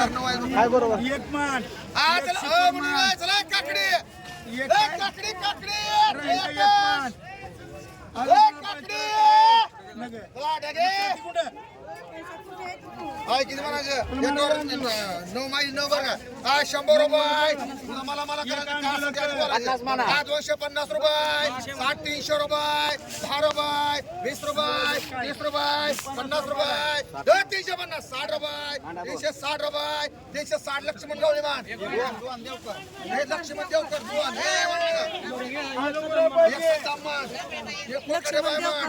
काय बरोबर? एक मान चला, काकडी. एक. काकडी काकडी. एक. मान काकडी. कुठं? हाय, किती म्हणायचं एक दोन, तीन, नऊ माईल नऊ बरं का? हा शंभर रुपये. पुन्हा मला मला करायचं काय असेल बोलायचं. हा दोनशे पन्नास रुपये. साठ तीनशे रुपये. दहा रुपये. वीस रुपये. तीस रुपये. पन्नास रुपये. तीनशे पन्नास साठ रुपये. तीनशे साठ रुपये. तीनशे साठ लक्ष्मण गवळी मान. हे लक्ष्मण देवकर दुवान हे का? एकशे बाय मान.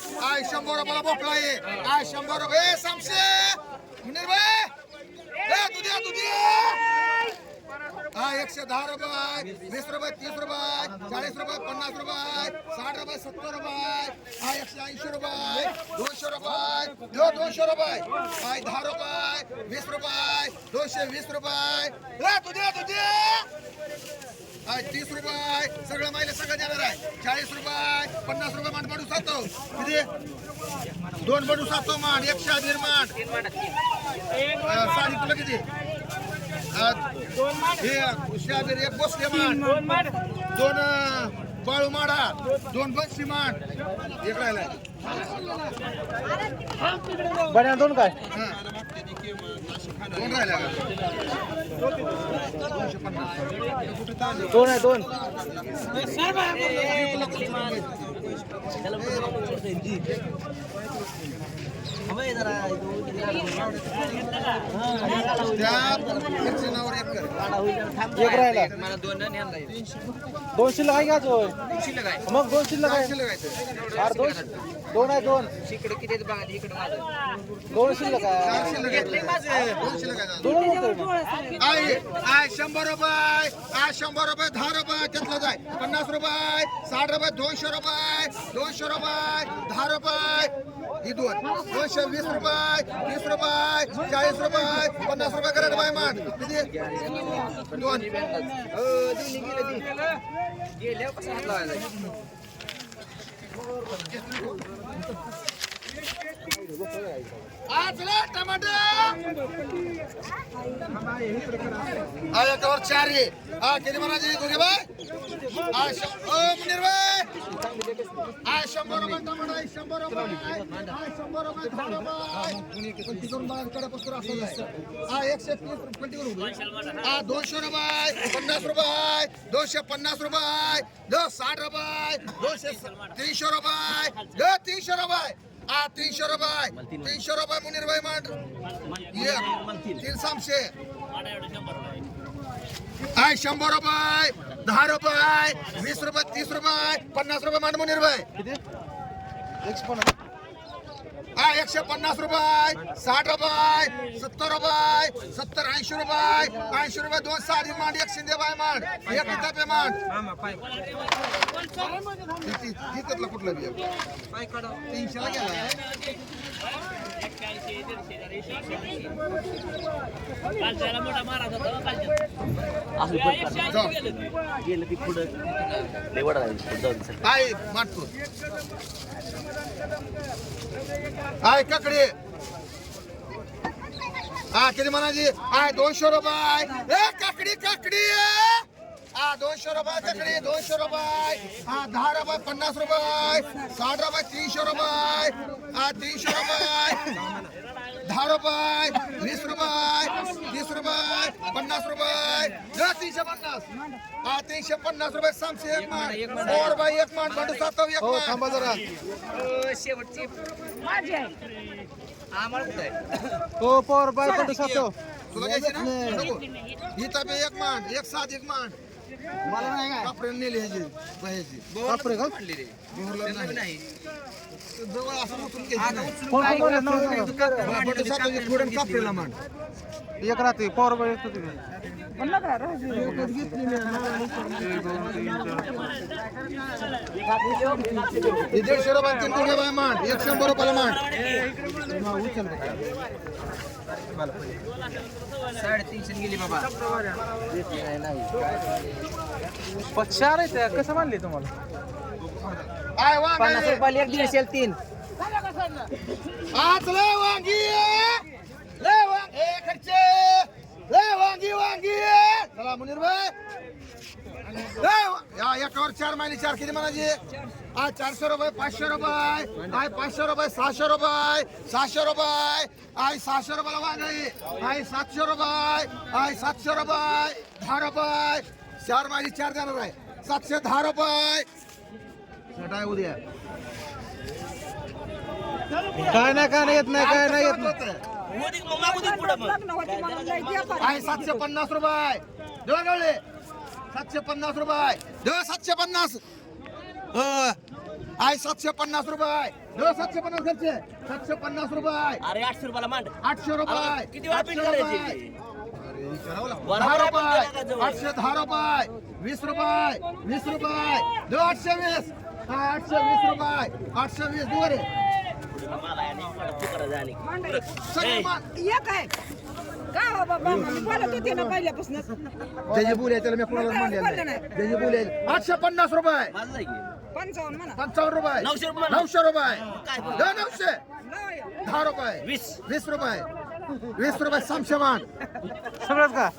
रुपये शंभर हाय शंभर रुपयाला बोकळा आहे? हाय शंभर रुपये? सामशे मुनीर भाई! ए, तू द्या तू द्या हा एकशे दहा रुपये वीस रुपये तीस रुपये चाळीस रुपये पन्नास रुपये साठ रुपये सत्तर रुपये हा एकशे ऐंशी रुपये दोनशे रुपये दो दोनशे रुपये हाय दहा रुपये वीस रुपये दोनशे वीस रुपये ए, तू द्या तू द्या तीस रुपये सगळं माहिले सगळं देणार आहे. चाळीस रुपये पन्नास रुपये मान जातो किती दोन बडू सातो मान एकशे मान अं, साडी तुला किती? हे शाबीर एक बसले मान दोन बाळू माडा दोन बसशी मान एक राहिलाय. बन्या दोन काय? हा. दोन पन्नास. दोन आहे दोन. त्या खर्चनावर एक कर एक राहिला. मला दोन दोन शिल्लक आहे का अजून मग दोन शिल्लक काय आहे? अरे दोन दोन आहे दोन. इकडे किती बघा इकडे दोन शिल्लक आहे. शंभर रुपये. आहे शंभर रुपये दहा रुपये त्यातलं जाय. पन्नास रुपये साठ रुपये दोनशे रुपये दोनशे रुपये दहा रुपये. ही दोन दोनशे वीस रुपये तीस रुपये चाळीस रुपये पन्नास रुपये करायला बाय मान किती? दोन. गेल्यावर आज टमाटर चार आहे. हा किती म्हणायचे दोघे बाय? मुनीर बाय! शंभर रुपये टमाटर शंभर रुपये आय शंभर रुपये दहा करून मला कडेपासून असं हा एकशे तीस रुपये करून हा दोनशे रुपये पन्नास रुपये दोनशे पन्नास रुपये द साठ रुपये दोनशे तीनशे रुपये द तीनशे रुपये. हा तीनशे रुपये. तीनशे रुपये मुनीर मांड एक तीन सामशे. हाय शंभर रुपये. दहा रुपये वीस रुपये तीस रुपये पन्नास रुपये मांड मुनीर पन्नास. हा एकशे पन्नास रुपये. साठ रुपये. सत्तर रुपये. सत्तर ऐंशी रुपये. ऐंशी रुपये दोन साडी मांड एक शिंदे बाय मांड एक इथं मांड. तिथलं कुठलं बी तीनशेला गेला. मोठा मारा जाऊ. गेलं की पुढं. लेवड आहे मांडतो आहे काकडे. हा किती म्हणायची आहे दोनशे रुपये. ए काकडी काकडी. हा दोनशे रुपये काकडी दोनशे रुपये. हा दहा रुपये पन्नास रुपये. साठ रुपये तीनशे रुपये. हा तीनशे रुपये. दहा रुपये वीस रुपये तीस रुपये. पन्नास रुपये. तीनशे पन्नास. हा तीनशे पन्नास रुपये सामशे एक मान फोर बाय एक मान बंडू सातव एक हो मान थांबा जरा. शेवटची. आम्हाला कुठं आहे? हो पोर बाय पडू सातो तुला घ्यायची ना? नको. ही ताबे एक मान एक सात एक मान मला नाही काय? कापडे नेली ह्याची बाह्याची बापरे का? बोरला नाही. जवळ असं उचलून घ्यायचं. बोलले? नाव एक राहते पॉवर बॉय येतो तुम्ही हे दीडशे रुपये तीन कोटी रुपये मान एक शंभर रुपयाला चार आहे त्या कसं मानले तुम्हाला? रुपयाला एक दीडशे तीन. आज लय वांगी वांग ए खर्चे! लय वांगी. चला मुनीर भाई. एकावर चार महिने चार किती म्हणायचे आज चारशे रुपये पाचशे रुपये. आय पाचशे रुपये सहाशे रुपये. सहाशे रुपये. आय सहाशे रुपयाला वांग. आय सातशे रुपये. आय सातशे रुपये. दहा रुपये. चार महिने चार जाणार आहे. सातशे दहा रुपये. उद्या. काय नाही काय नाही येत नाही काय नाही येत नाही. आहे सातशे पन्नास रुपये. गवळे. सातशे पन्नास रुपये. देवा सातशे पन्नास. हो. आहे सातशे पन्नास रुपये. देवा सातशे पन्नास खर्चे सातशे पन्नास रुपये. अरे आठशे रुपयाला मांड. आठशे रुपये. किती वेळा पिन रुपये. करायची दहा रुपये. आठशे दहा रुपये. वीस रुपये. वीस रुपये. देव आठशे वीस. आठशे वीस रुपये. आठशे वीस. देऊ रे सगळे मा- एक आहे का हो बाबा मी बोलत होते ना पहिल्यापासूनच ज्याची बोली आहे त्याला मी कुणाला ज्याची बोली आहे आठशे पन्नास रुपये. पंचावन्न म्हणा. पंचावन्न रुपये. नऊशे रुपये. नऊशे रुपये. नऊशे. दहा रुपये. वीस. वीस रुपये. वीस रुपये समशमान सगळंच का?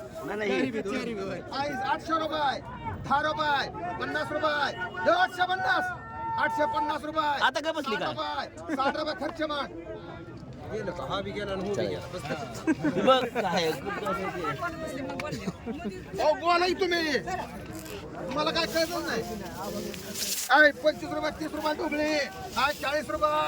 आठशे रुपये. दहा रुपये. पन्नास रुपये. दे आठशे पन्नास. आठशे पन्नास रुपये. आता काय बसली का? साठ रुपये. साठ रुपये खर्च मान हा बी गेला आणि हो बी गेला. बस का? बघ काय अहो बोला की तुम्ही. तुम्हाला काय कळत नाही. काय पंचवीस रुपये तीस रुपये डुबळे काय चाळीस रुपये.